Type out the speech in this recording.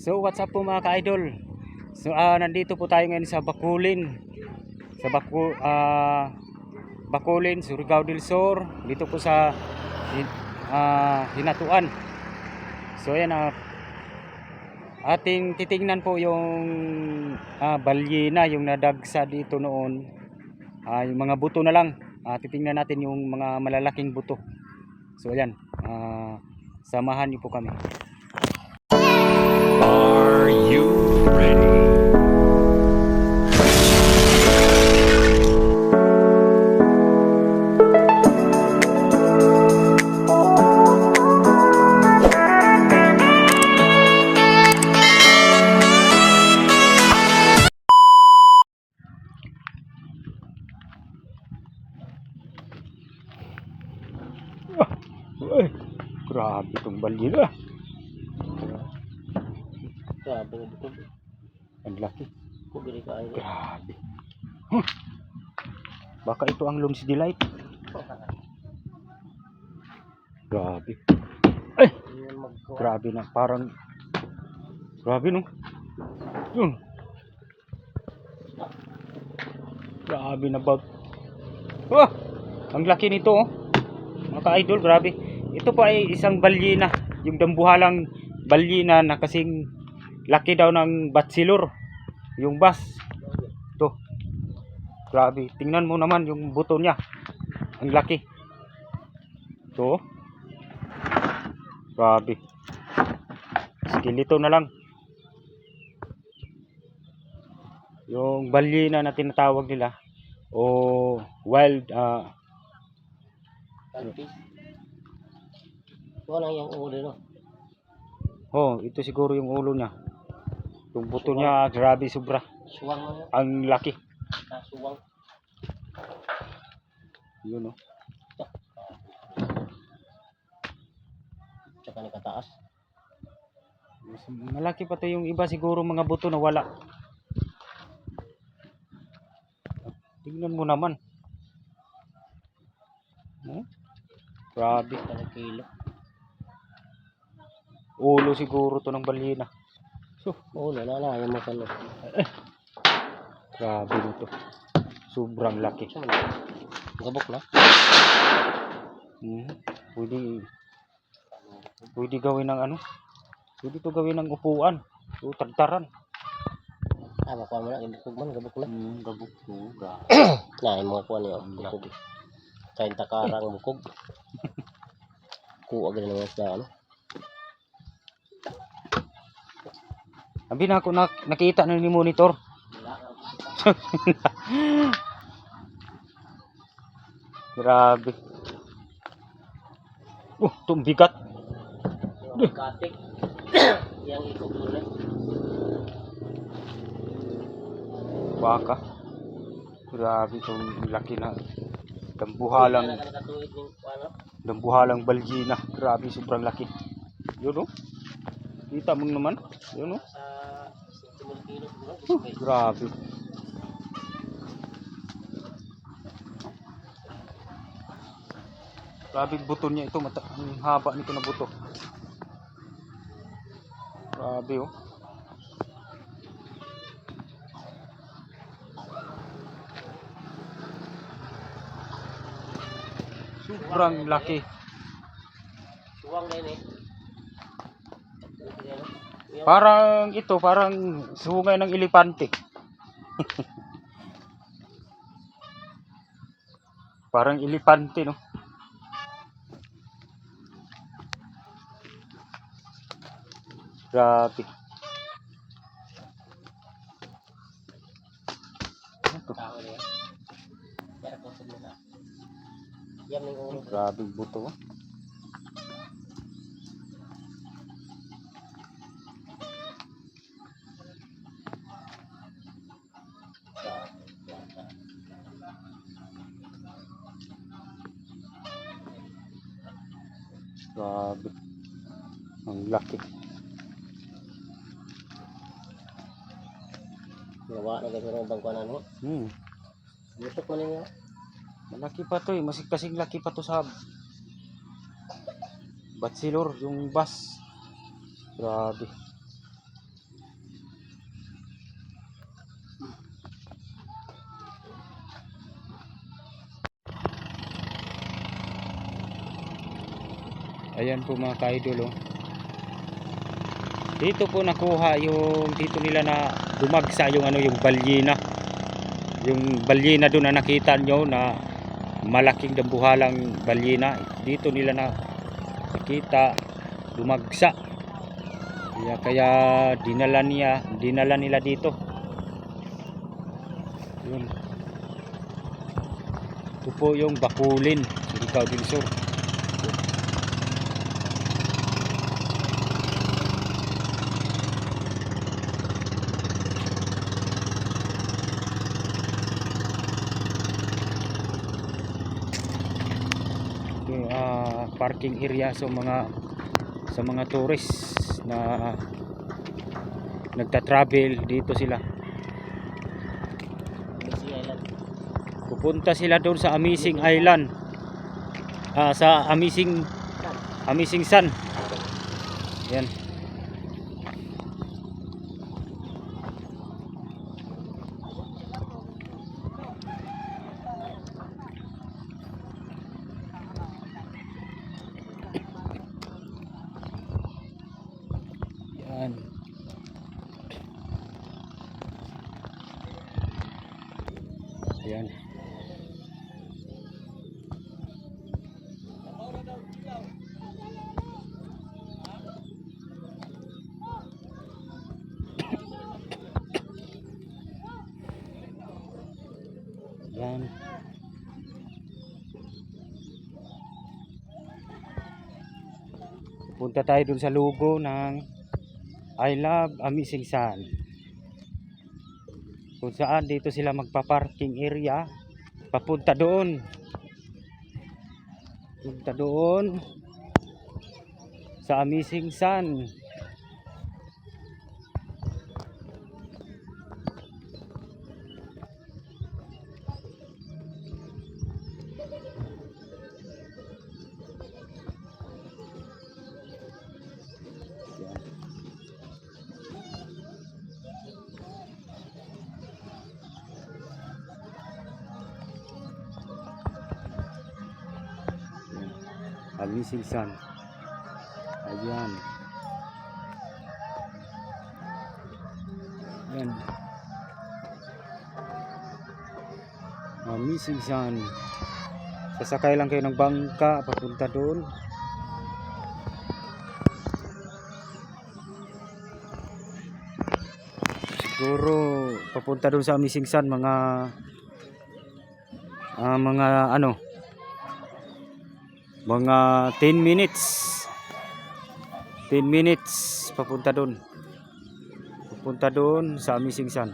So what's up po mga ka-idol? So ah, nandito po tayo ngayon sa Bakulin. Sa Baku ah Bakulin, Surigao del Sur. Dito po sa ah, Hinatuan. So ayan ah, ating titingnan po yung ah, balyena yung nadagsa dito noon. Ah, yung mga buto na lang. Ah, titingnan natin yung mga malalaking buto. So ayan, ah, samahan niyo po kami. Grabe itong balyena. Grabe nga dito. Ang laki. Pugili ka ay. Grabe. Huh. Baka ito ang Loms Delight. Grabe. Ay, grabe na. Parang, grabe no. Yun. Grabe na bag. Wah! Ang laki nito oh. Mga ka-idol, grabe. Ito po ay isang balyena. Yung dambuhalang balyena na kasing laki daw ng batsilor. Yung bas. Ito. Grabe. Tingnan mo naman yung buto niya. Ang laki. Oh. Grabe. Skeleto na lang. Yung balyena na tinatawag nila o wild ah Kalpis. Wala yung ulo no. oh ito siguro yung ulo niya yung buto niya grabe sobra Suwang yun. ang laki Ah, suwang. yun oh Tsaka nakataas. Malaki pa to yung iba siguro mga buto na wala tingnan mo naman oh, grabe kilo. Ulo siguro to ng balyena so Ulo na. Yung mga kalo. grabe nito sobrang laki mo? Gabok na. Mhm. Pwede pwede gawin ng ano? Pwede to gawin ng upuan. O tagtaran. Ah, makuha mo na. Bukog man. Gabok na. Hmm, gabok ko. Na, yung mga kuha niyo. Bukog. Kain takarang bukog. Kuha ganun naman sa ano. Sabi na ako na, nakita na ni monitor. Grabe. Uh, itong bigat. Yung katik. Yang mo na. Baka. Grabe itong laki na. Dambuhalang, dambuhalang balyena. Grabe, sobrang laki. Yun oh. Kita mo naman. Yun oh. Sa 50 kilo. siguro. Huh, grabe. Grabe buto niya ito. Mata ang haba nito na buto. Grabe oh. Sobrang laki. Suwang na yun eh. Parang ito, parang sungay ng elepante. parang elepante, no? Grabe. Ano to? tao na yan. Grabe. Ang laki. Gawa na ganyan ng bangkuan mo. Hmm. Busok mo ninyo. Malaki pa to eh. Mas kasing laki pa to sa Batsilor, yung bus. Grabe. Ayan po mga ka-idol oh. Dito po nakuha yung dito nila na dumagsa yung ano yung balyena. Yung balyena doon na nakita nyo na malaking dambuhalang balyena. Dito nila na nakita dumagsa. Kaya kaya dinala niya, dinala nila dito. Yun. Ito po yung bakulin, Surigao del Sur. Ito yung, ah, parking area sa mga sa mga tourists na nagta-travel dito sila. Pupunta sila doon sa Amazing Island. Ah, sa Amazing Amazing Sun. Yan. Yan. Yan. Punta tayo dun sa logo ng I love Amazing Sun. Kung saan dito sila magpa-parking area. Papunta doon. Punta doon sa Amazing Sun. Amazing Sun. Ayan. Yan. Amazing Sun. Sasakay lang kayo ng bangka papunta doon. Siguro papunta doon sa Amazing Sun mga ah, mga ano mga 10 minutes. 10 minutes papunta doon papunta doon sa Amazing Sun